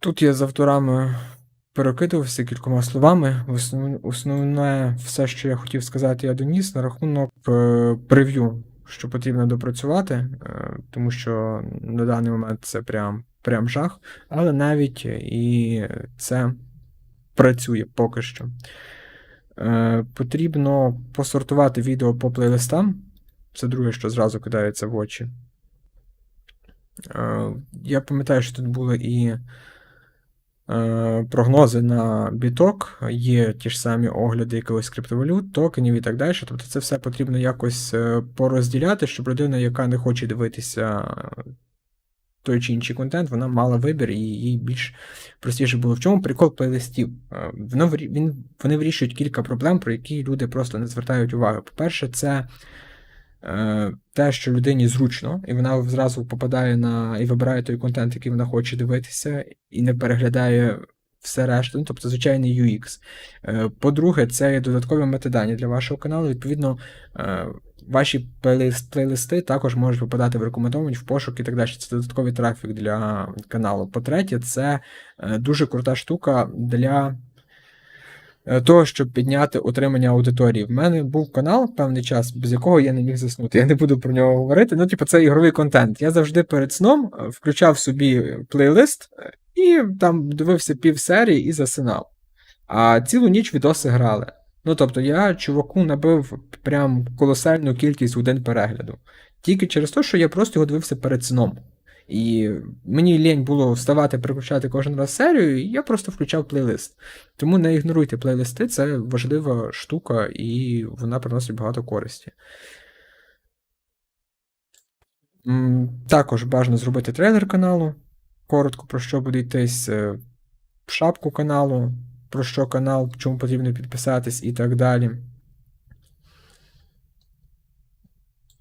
Тут я з авторами перекидувався кількома словами. Основне, все, що я хотів сказати, я доніс на рахунок е, прев'ю, що потрібно допрацювати, е, тому що на даний момент це прям, прям жах, але навіть і це працює поки що. Е, Потрібно посортувати відео по плейлистам. Це друге, що зразу кидається в очі. Я пам'ятаю, що тут були і прогнози на біток, є ті ж самі огляди якихось криптовалют, токенів і так далі. Тобто це все потрібно якось е, порозділяти, щоб людина, яка не хоче дивитися той чи інший контент, вона мала вибір і їй більш простіше було. В чому прикол плейлистів? Е, вони вирішують кілька проблем, про які люди просто не звертають уваги. По-перше, це е, те, що людині зручно, і вона зразу попадає на і вибирає той контент, який вона хоче дивитися, і не переглядає все решту, ну, тобто звичайний UX. Е, По-друге, це є додаткові метадані для вашого каналу. Відповідно, е, ваші плейлисти також можуть попадати в рекомендовані, в пошук і так далі. Це додатковий трафік для каналу. По-третє, це е, дуже крута штука для е, того, щоб підняти утримання аудиторії. В мене був канал певний час, без якого я не міг заснути. Я не буду про нього говорити. Ну, типу, це ігровий контент. Я завжди перед сном е, включав собі плейлист е, і там дивився пів серії і засинав. А цілу ніч відоси грали. Ну, тобто, я чуваку набив прям колосальну кількість годин перегляду. Тільки через те, що я просто його дивився перед сном. І мені лінь було вставати, переключати кожен раз серію, і я просто включав плейлист. Тому не ігноруйте плейлисти, це важлива штука, і вона приносить багато користі. Також бажано зробити трейлер каналу. Коротко про що буде йтись, е, шапку каналу, про що канал, чому потрібно підписатись і так далі.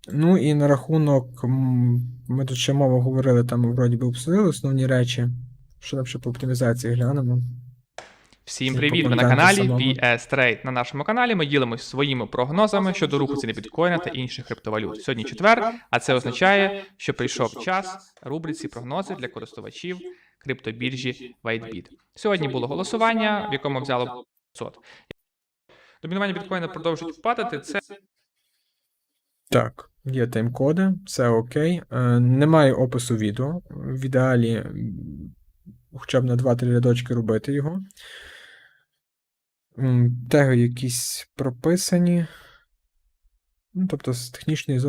Ну і на рахунок, ми тут ще мова говорили, там вроді би обсудили основні речі. Що там ще по оптимізації глянемо? Всім привіт! Ви на каналі. VS Trade. На нашому каналі ми ділимось своїми прогнозами щодо руху ціни біткоїна та інших криптовалют. Сьогодні четвер, а це означає, що прийшов час рубриці прогнози для користувачів криптобіржі WhiteBit. Сьогодні було голосування, в якому взяло 500. Домінування біткоїна продовжують впадати. Це Так, є тайм-коди, все окей. Е, немає опису відео. В ідеалі хоча б на 2-3 рядочки робити його. Теги якісь прописані. Ну, тобто, з технічної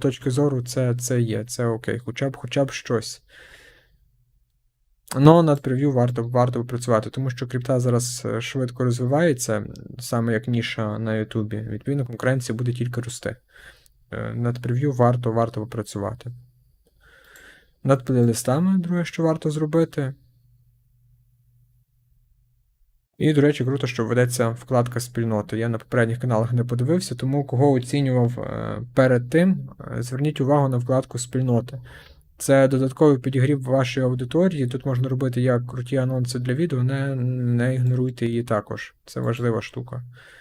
точки зору, це, це є, це окей, хоча б, хоча б щось. Но над прев'ю варто, варто працювати, тому що крипта зараз е, швидко розвивається, саме як ніша на Ютубі. Відповідно, конкуренція буде тільки рости. Е, Над прев'ю варто, варто попрацювати. Над плейлистами, друге, що варто зробити. І, до речі, круто, що ведеться вкладка спільноти. Я на попередніх каналах не подивився, тому кого оцінював е, перед тим, е, зверніть увагу на вкладку спільноти. Це додатковий підігрів вашої аудиторії. Тут можна робити як круті анонси для відео, не, не ігноруйте її також. Це важлива штука.